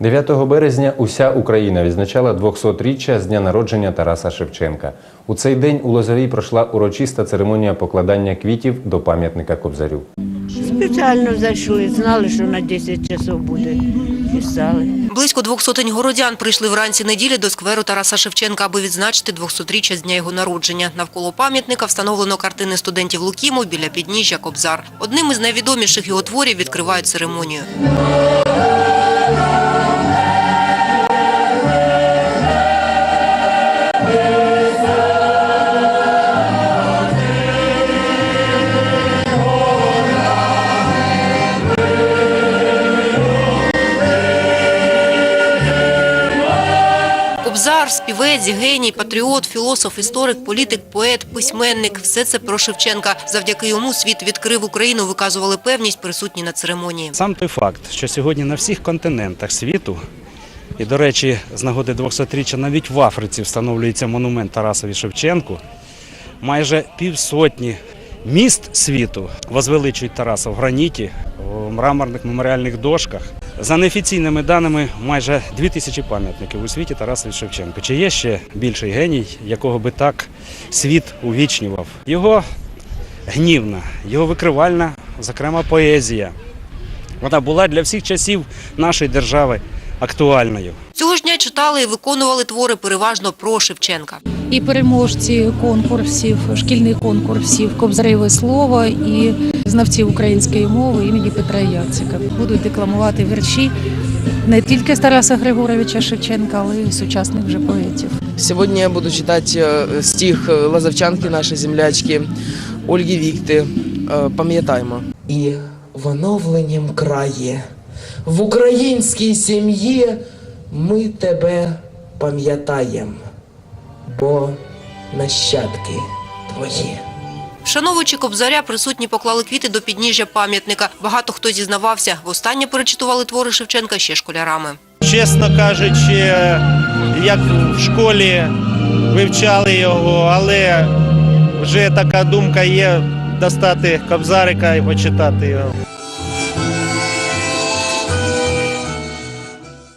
9 березня уся Україна відзначала 200-річчя з дня народження Тараса Шевченка. У цей день у Лозовій пройшла урочиста церемонія покладання квітів до пам'ятника Кобзарю. Спеціально зайшли, знали, що на 10 часов буде. Близько двох сотень городян прийшли вранці неділі до скверу Тараса Шевченка, аби відзначити 200-річчя з дня його народження. Навколо пам'ятника встановлено картини студентів Лукіму біля підніжжя Кобзар. Одним із найвідоміших його творів відкривають церемонію. Кобзар, співець, геній, патріот, філософ, історик, політик, поет, письменник – все це про Шевченка. Завдяки йому світ відкрив Україну, виказували певність присутні на церемонії. Сам той факт, що сьогодні на всіх континентах світу, і, до речі, з нагоди 200-річчя навіть в Африці встановлюється монумент Тарасові Шевченку, майже півсотні міст світу возвеличують Тараса в граніті, в мраморних меморіальних дошках. За неофіційними даними, майже дві тисячі пам'ятників у світі Тарасові Шевченку. Чи є ще більший геній, якого би так світ увічнював? Його гнівна, його викривальна, зокрема, поезія. Вона була для всіх часів нашої держави актуальною. Цього ж дня читали і виконували твори переважно про Шевченка. і переможці конкурсів, шкільних конкурсів Кобзареве слово і знавці української мови імені Петра Яцика будуть декламувати вірші не тільки з Тараса Григоровича Шевченка, але й сучасних вже поетів. Сегодня я буду читать э, стих э, лазовчанки нашей землячки Ольги Вікти э, «Пам'ятаймо». І в оновленім краї, в українській сім'ї ми тебе пам'ятаєм, бо нащадки твої. Вшановуючи Кобзаря, присутні поклали квіти до підніжжя пам'ятника. Багато хто зізнавався. Востаннє перечитували твори Шевченка ще школярами. чесно кажучи, як в школі вивчали його, але вже така думка є достати кобзарика і почитати його.